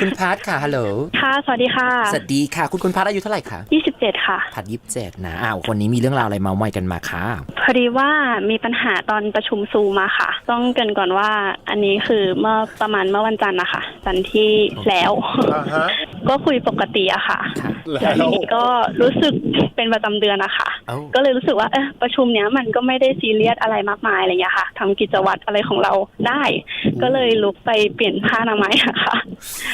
คุณพัทค่ะฮัลโหลค่ะ สวัสดีค่ะ สวัสดีค่ะ คุณคุณพัทอายุเท่าไหร่คะ27 ค่ะ พัทยี่สิบเจ็ดนะอ้าวคนนี้มีเรื่องราวอะไรเมาท์มอยกันมาค่ะพอดีว่ามีปัญหาตอนประชุมซูมมาค่ะ ต้องเกรินก่อนว่าอันนี้คือเมื่อประมาณเมื่อวันจันทร์นะคะจันทร์ที่แล้ว อ่าฮะ ก็คุยปกติอะค่ะค่ะ แล้วทีนี้ก็รู้สึกเป็นประจำเดือนอะค่ะเอ้า ก็เลยรู้สึกว่าเออประชุมเนี้ยมันก็ไม่ได้ซีเรียสอะไรมากมายอะไรอย่างเงี้ยค่ะทำกิจวัตรอะไรของเราได้ ก็เลยลุกไปเปลี่ยนผ้าอนามัยอะค่ะ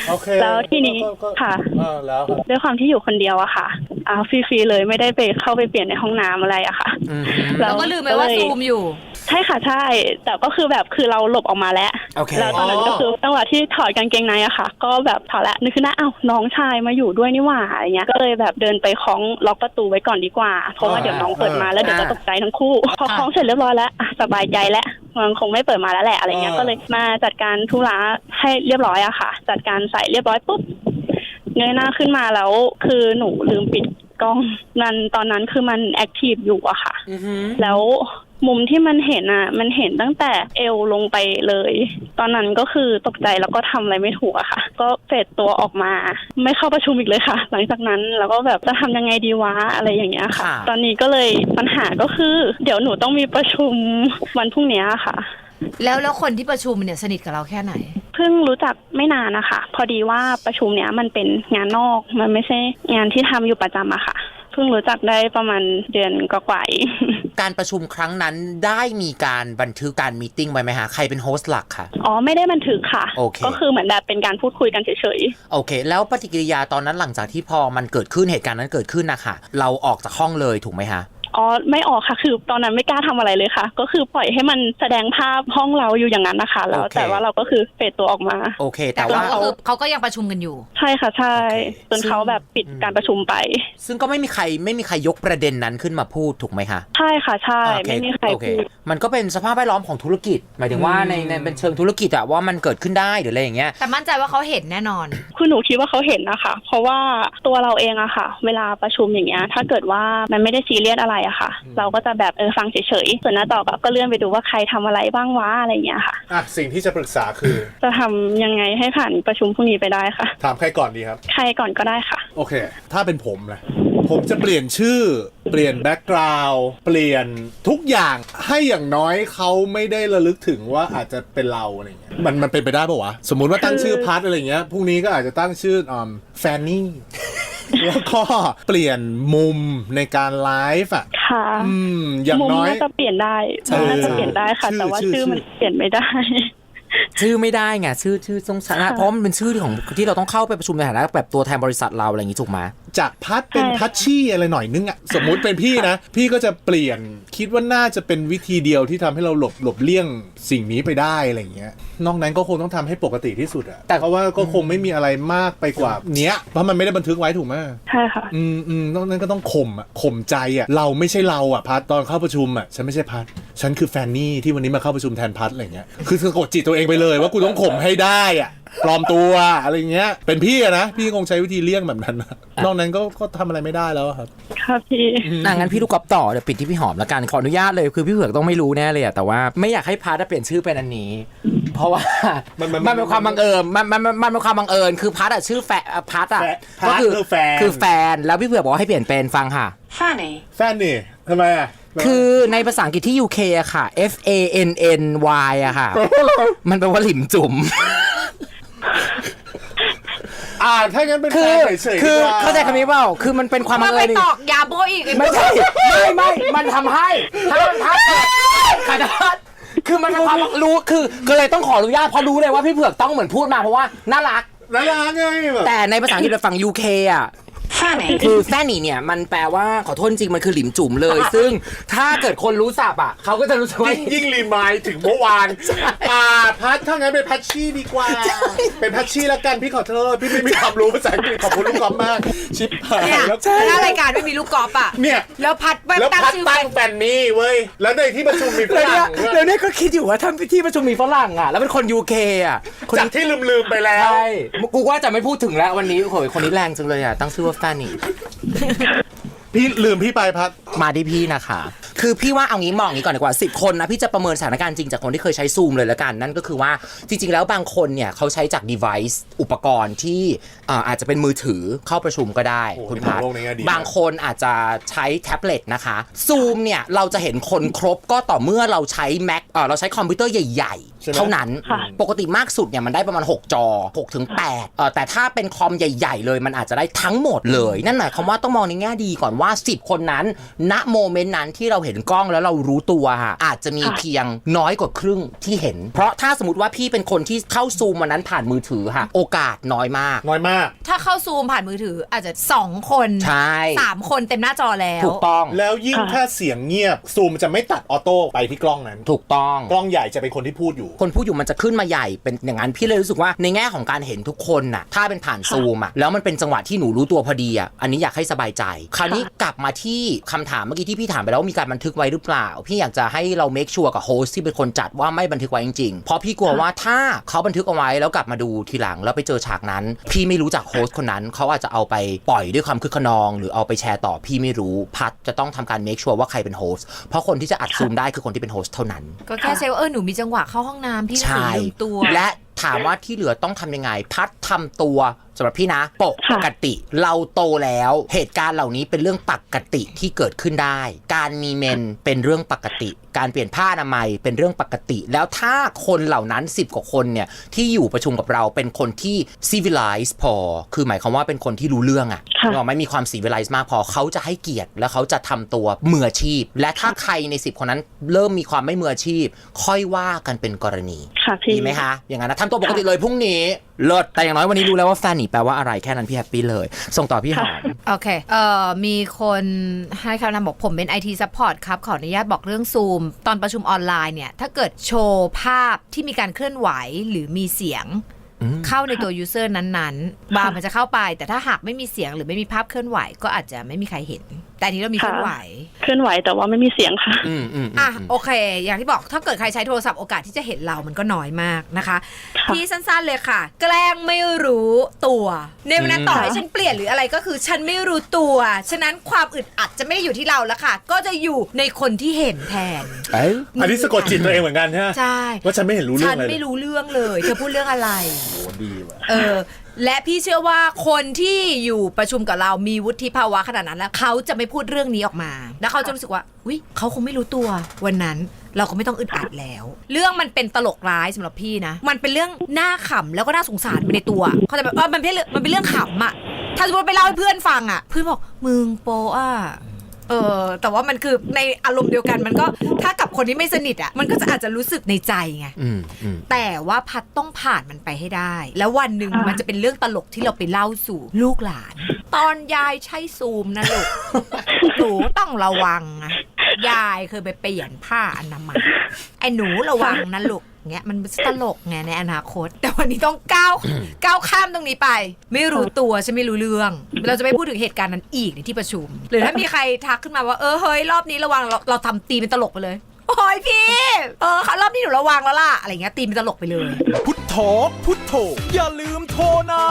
โอเคแล้วทีนี้ก็ก็ค่ะอ่าแล้วครับด้วยความที่อยู่คนเดียวอะค่ะ อ่าฟรีๆเลยไม่ได้ไปเข้าไปเปลี่ยนในห้องน้ำอะไรอะค่ะ อืมแล้เราก็ลืมไปว่าซูมอยู่ ใช่ค่ะใช่ แต่ก็คือแบบคือเราหลบออกมาแล้ว โอเค แล้วตอนนั้นก็คือจังหวะที่ถอดกางเกงในอะค่ะ ก็แบบถอดแล้วนึกขึ้นได้อ้าวน้องชายมาอยู่ด้วยนี่หว่าอะไรเงี้ยก็เลยแบบเดินไปคล้องล็อกประตูไว้ก่อนดีกว่า เพราะว่าอ่าเดี๋ยวน้องเปิดมาแล้วเดี๋ยวจะอ่าตกใจทั้งคู่ พอคล้องเสร็จเรียบร้อยแล้วอะสบายใจแล้วมันคงไม่เปิดมาแล้วแหละอะไรเงี้ยก็เลยมาจัดการธุระให้เรียบร้อยอะค่ะ จัดการใส่เรียบร้อยปุ๊บ เงยหน้าขึ้นมาแล้ว คือหนูลืมปิดกล้องนั้นตอนนั้นคือมันแอคทีฟอยู่อะค่ะ อือหือแล้วมุมที่มันเห็นอะมันเห็นตั้งแต่เอวลงไปเลย ตอนนั้นก็คือตกใจแล้วก็ทำอะไรไม่ถูกอะค่ะ ก็เฟดตัวออกมา ไม่เข้าประชุมอีกเลยค่ะ หลังจากนั้นแล้วก็แบบจะทำยังไงดีวะอะไรอย่างเงี้ยค่ะ ค่ะ ตอนนี้ก็เลยปัญหาก็คือ เดี๋ยวหนูต้องมีประชุมวันพรุ่งนี้ค่ะ แล้วแล้วคนที่ประชุมเนี่ยสนิทกับเราแค่ไหนเพิ่งรู้จักไม่นานนะคะ พอดีว่าประชุมเนี้ยมันเป็นงานนอกมันไม่ใช่งานที่ทำอยู่ประจำอะค่ะเพิ่งรู้จักได้ประมาณเดือนกว่าๆเองการประชุมครั้งนั้นได้มีการบันทึกการมีตติ้งไว้ไหมฮะใครเป็นโฮสต์หลักค่ะอ๋อไม่ได้บันทึกค่ะโอเคก็คือเหมือนแบบเป็นการพูดคุยกันเฉยโอเค แล้วปฏิกิริยาตอนนั้นหลังจากที่พอมันเกิดขึ้นเหตุการณ์นั้นเกิดขึ้นนะคะเราออกจากห้องเลยถูกไหมฮะๆ อ๋อไม่ออกค่ะ คือตอนนั้นไม่กล้าทำอะไรเลยค่ะ ก็คือปล่อยให้มันแสดงภาพห้องเราอยู่อย่างนั้นนะคะ แล้วโอเคแต่ว่าเราก็คือเฟดตัวออกมาโอเค แต่แต่ว่าก็คือเขาก็ยังประชุมกันอยู่ ใช่ค่ะใช่โอเคจนเขาแบบปิดการประชุมไป ซึ่งก็ไม่มีใครไม่มีใครยกประเด็นนั้นขึ้นมาพูดถูกไหมคะใช่ค่ะใช่โอเคไม่มีใครโอเคพูดมันก็เป็นสภาพแวดล้อมของธุรกิจ หมายถึงว่าอืมในในเป็นเชิงธุรกิจอะว่ามันเกิดขึ้นได้หรืออะไรอย่างเงี้ยแต่มั่นใจว่าเขาเห็นแน่นอนคือหนูคิดว่าเขาเห็นนะคะ เพราะว่าตัวเราเองอะค่ะ เวลาประชุมอย่างเงี้ยถ้าเกิดว่ามันไม่ได้ซีเรียสอะไรอะค่ะ เราก็จะแบบเออฟังเฉยๆส่วนหน้าต่อก็เลื่อนไปดูว่าใครทำอะไรบ้างวะอะไรอย่างเงี้ยค่ะอะสิ่งที่จะปรึกษาคือ จะทำยังไงให้ผ่านประชุมพรุ่งนี้ไปได้ค่ะ ถามใครก่อนดีครับ ใครก่อนก็ได้ค่ะ โอเค ถ้าเป็นผมนะผมจะเปลี่ยนชื่อ เปลี่ยนแบ็กกราวด์เปลี่ยนทุกอย่างให้อย่างน้อยเขาไม่ได้ระลึกถึงว่าอาจจะเป็นเราอะไรเงี้ยมันมันเป็นไปได้ปะวะ สมมุติว่าตั้งชื่อพัทอะไรเงี้ยพรุ่งนี้ก็อาจจะตั้งชื่ออ่าแฟนนี่ แล้วก็เปลี่ยนมุมในการไลฟ์อะ ค่ะอืม อย่างมุมน้อย น่าจะเปลี่ยนได้ใช่มุมน่าจะเปลี่ยนได้ค่ะ ชื่อแต่ว่าชื่อ ชื่อมันชื่อเปลี่ยนไม่ได้ ชื่อไม่ได้ไงชื่อชื่อต้องชนะเพราะมันเป็นชื่อของที่เราต้องเข้าไปประชุมในฐานะแบบตัวแทนบริษัทเราอะไรอย่างงี้ถูกไหม จากพัดเป็นใช่ทัชชี่อะไรหน่อยนึงอะสมมุติเป็นพี่นะ พี่ก็จะเปลี่ยนคิดว่าน่าจะเป็นวิธีเดียวที่ทำให้เราหลบหลบเลี่ยงสิ่งนี้ไปได้อะไรอย่างเงี้ยนอกนั้นก็คงต้องทำให้ปกติที่สุดอะแต่เพราะว่าก็คงไม่มีอะไรมากไปกว่าเนี้ยเพราะมันไม่ได้บันทึกไว้ถูกไหมใช่ค่ะอืมอืมนอกนั้นก็ต้องข่มอะข่มใจอะเราไม่ใช่เราอะพัดตอนเข้าประชุมอะฉันไม่ใช่พัดฉันคือแฟนนี่ที่วันนี้มาเข้าประชุมแทนพัดอะไรเงี้ยคือสะกดจิตตัวเองไปเลยว่ากูต้องข่มให้ได้อะ ปลอมตัวอะไรเงี้ย เป็นพี่อะนะพี่คงใช้วิธีเลี่ยงแบบนั้นนะนอกนั้นก็ก็ทำอะไรไม่ได้แล้วอะครับ ค่ะพี่ อะงั้นพี่ลูกกอล์ฟต่อเดี๋ยวปิดที่พี่หอมละกันขออนุญาตเลยคือพี่เผือกต้องไม่รู้แน่เลยอะแต่ว่าไม่อยากให้พาร์ทเปลี่ยนชื่อเป็นอันนี้ เพราะว่ามันมันมันเป็นความบังเอิญมันมันมันมันเป็นความบังเอิญคือพาร์ทอะชื่อแฟพาร์ทอะแฟพาร์ทคือแฟน คือแฟนแล้วพี่เผือกบอกว่าให้เปลี่ยนเป็นฟังค่ะ Fanny แฟนนี่ทำไมอะคือในภาษาอังกฤษที่ UK อะค่ะ F A N N Y อะค่ะ มันแปลว่าหลิมจุ่ม อ่าถ้างั้นเป็นคืแฟอนเฉยๆคือดีกว่เข้าใจคำนี้เปล่าคือมันเป็นความมาบังไปเอิญตอกยาโบอีก ไม่ใช่ไม่ไม่ มันทำให้ถ้าถ้าขนาดคือมันเป็นความรู้คือก็เลยต้องขออนุญาตเพราะรู้เลยว่าพี่เผือกต้องเหมือนพูดมาเพราะว่าน่ารักน่ารักไงแบบแต่ในภาษาอังกฤษฝั่ง UK อะ Fanny คือแฟนนี่เนี่ยมันแปลว่าขอโทษจริงมันคือหลิมจุ่มเลย ซึ่งถ้าเกิดคนรู้ศัพท์อะเขาก็จะรู้สึกว่ายิ่งยิ่งรีมายถึงเมื่อวานอ่าพัดถ้างั้นเป็นพัชชี่ดีกว่า เป็นพัชชี่ละกันพี่ขอโทษพี่ไม่มีความรู้ภาษาอังกฤษขอบคุณลูกกอล์ฟมาก ชิปหายเนี่ยแล้วถ้ารายการไม่มีลูกกอล์ฟอะเนี่ยแล้วพัดไปแล้วตั้งพัดชื่อตั้งแฟนนี่เว้ยแล้วในที่ประชุมมีฝแล้วเนี่รั่ยงด้วยแล้วเนี่ยก็คิดอยู่ว่าถ้าที่ประชุมมีฝรั่งอะแล้วเป็นคน UK อะคนจากที่ลืมลืมๆไปแล้ว ใช่กูว่าจะไม่พูดถึงแล้ววันนี้โอ้ยคนนี้แรงจังเลยอะตั้งชื่อว่าแฟนนี่ พี่ลืมพี่ไปพัด มาที่พี่นะคะ คือพี่ว่าเอางี้มองอย่างนี้ก่อนดีกว่า 10 คนนะ พี่จะประเมินสถานการณ์จริงจากคนที่เคยใช้ซูมเลยแล้วกัน นั่นก็คือว่าจริง ๆ แล้วบางคนเนี่ยเขาใช้จาก device อุปกรณ์ที่อ่าอาจจะเป็นมือถือเข้าประชุมก็ได้โอ้คุณนี่พัดมองโลกในแง่ดีมากบางคนอาจจะใช้แท็บเล็ตนะคะซูมเนี่ยเราจะเห็นคนครบก็ต่อเมื่อเราใช้ Mac เออเราใช้คอมพิวเตอร์ใหญ่ ใช่ไหมๆเท่านั้น ค่ะ ปกติมากสุดเนี่ยมันได้ประมาณ 6 จอ6ถึง8เออแต่ถ้าเป็นคอมใหญ่ ๆ เลยมันอาจจะได้ทั้งหมดเลย นั่นหมายความว่าต้องมองในแง่ดีก่อนว่า 10 คนนั้น ณโมเมนต์นั้นที่เราเห็นกล้องแล้วเรารู้ตัวค่ะอาจจะมีเพียงน้อยกว่าครึ่งที่เห็น เพราะถ้าสมมติว่าพี่เป็นคนที่เข้าซูมวันนั้นผ่านมือถือค่ะ โอกาสน้อยมาก น้อยมาก ถ้าเข้าซูมผ่านมือถืออาจจะสองคนใช่สามคนเต็มหน้าจอแล้ว ถูกต้องแล้วยิ่งค่ะ ถ้าเสียงเงียบซูมจะไม่ตัดออโต้ไปที่กล้องนั้น ถูกต้อง กล้องใหญ่จะเป็นคนที่พูดอยู่คนพูดอยู่มันจะขึ้นมาใหญ่เป็นอย่างนั้นพี่เลยรู้สึกว่าในแง่ของการเห็นทุกคนน่ะถ้าเป็นผ่านซูมอะแล้วมันเป็นจังหวะที่หนูรู้ตัวพอดีอะอันนี้อยากให้สบายใจ คราวนี้กลับมาที่คำถามเมื่อกี้ที่พี่ถามไปแล้วว่ามีการบันทึกไว้หรือเปล่า พี่อยากจะให้เราเมคชัวร์กับโฮสที่เป็นคนจัดว่าไม่บันทึกไว้จริงๆเพราะพี่กลัวว่าถ้าเขาบันทึกเอาไว้แล้วกลับมาดูทีหลังแล้วไปเจอฉากนั้น พี่ไม่รู้จักโฮสคนนั้นเขาอาจจะเอาไปปล่อยด้วยความคึกขนอง หรือเอาไปแชร์ต่อพี่ไม่รู้พัดจะต้องทำการเมคชัวร์ว่าใครเป็นโฮสเพราะคนที่จะอัดซูมได้คือคนที่เป็นโฮสเท่านั้น ก็แค่เซลเออหนูมีจังหวะเข้าห้องน้ำพี่หนูใช่ลืมตัว และถามว่าที่เหลือต้องทำยังไง พัดทำตัวสำหรับพี่นะ ปกติ เราโตแล้วเหตุการณ์เหล่านี้เป็นเรื่องปกติที่เกิดขึ้นได้ การมีเมนเป็นเรื่องปกติ การเปลี่ยนผ้าอนามัยเป็นเรื่องปกติ แล้วถ้าคนเหล่านั้น 10 กว่าคนเนี่ยที่อยู่ประชุมกับเราเป็นคนที่ civilize พอ คือหมายความว่าเป็นคนที่รู้เรื่องอะค่ะนึกออกไหม่มีความ civilize มากพอเขาจะให้เกียรติ แล้วเขาจะทำตัวมืออาชีพ และถ้าใครใน 10 คนนั้นเริ่มมีความไม่มืออาชีพ ค่อยว่ากันเป็นกรณีค่ะพี่ดีไหมคะอย่างนั้นนะทำตัวปกติเลยพรุ่งนี้เลิศแต่อย่างน้อยวันนี้รู้แล้วว่าแฟนหนีแปลว่าอะไรแค่นั้นพี่แฮปปี้เลย ส่งต่อพี่หอม โอเค เอ่อ มีคนให้คำนำบอกผมเป็น IT Support ครับ ขออนุญาตบอกเรื่องซูม ตอนประชุมออนไลน์เนี่ย ถ้าเกิดโชว์ภาพที่มีการเคลื่อนไหวหรือมีเสียง อืม เข้าในตัวยูเซอร์นั้นๆ บางมันจะเข้าไป แต่ถ้าหากไม่มีเสียงหรือไม่มีภาพเคลื่อนไหว ก็อาจจะไม่มีใครเห็น แต่อันนี้เรามีเคลื่อนไหว เคลื่อนไหวแต่ว่าไม่มีเสียงค่ะ อืมอืมอะมโอเค อย่างที่บอกถ้าเกิดใครใช้โทรศัพท์โอกาสที่จะเห็นเรามันก็น้อยมากนะคะค่ะพี่สั้นๆเลยค่ะ แกล้งไม่รู้ตัวในวันนั้นต่อให้ค่ะฉันเปลี่ยนหรืออะไรก็คือฉันไม่รู้ตัว ฉะนั้นความอึดอัดจะไม่ได้อยู่ที่เราแล้วค่ะ ก็จะอยู่ในคนที่เห็นแทน เอ้ยอันนี้สะกดจิตตัวเองเหมือนกันใช่ไหมใช่ ว่าฉันไม่เห็นรู้เรื่ฉัองนเลย ไม่รู้เรื่องเลย เธอพูดเรื่องอะไร บีว่ะเออ และพี่เชื่อว่าคนที่อยู่ประชุมกับเรามีวุฒิภาวะขนาดนั้นแล้วเขาจะไม่พูดเรื่องนี้ออกมา แล้วเขาจะรู้สึกว่าอุ้ยเขาคงไม่รู้ตัว วันนั้นเราก็ไม่ต้องอึดอัดแล้ว เรื่องมันเป็นตลกร้ายสำหรับพี่นะ มันเป็นเรื่องน่าขำแล้วก็น่าสงสารไปในตัวเขาจะแบบเออมันเป็นเรื่องมันเป็นเรื่องขำอะถ้าสมมติไปเล่าให้เพื่อนฟังอะเพื่อนบอกมึงโปอะ เออแต่ว่ามันคือในอารมณ์เดียวกันมันก็ถ้ากับคนที่ไม่สนิทอะมันก็จะอาจจะรู้สึกในใจไงอืมอืมแต่ว่าพัดต้องผ่านมันไปให้ได้ แล้ววันหนึ่งค่ะมันจะเป็นเรื่องตลกที่เราไปเล่าสู่ลูกหลาน ตอนยายใช้ซูมนะลูก หนูต้องระวังนะยายเคยไปเปลี่ยนผ้าอนามัยไอ้หนูระวังนะลูก เงี้ยมันตลกไงในอนาคต แต่วันนี้ต้องก้าวก้าวข้ามตรงนี้ไป ไม่รู้ตัวฉันไม่รู้เรื่อง เราจะไม่พูดถึงเหตุการณ์นั้นอีกในที่ประชุม หรือถ้ามีใครทักขึ้นมาว่าเออเฮ้ยรอบนี้ระวังเราเราทำตีเป็นตลกไปเลยโอ้ยพี่ เออรอบนี้หนูระวังแล้วล่ะ อะไรเงี้ยตีเป็นตลกไปเลย พุทโธพุทโธอย่าลืมโทรนะ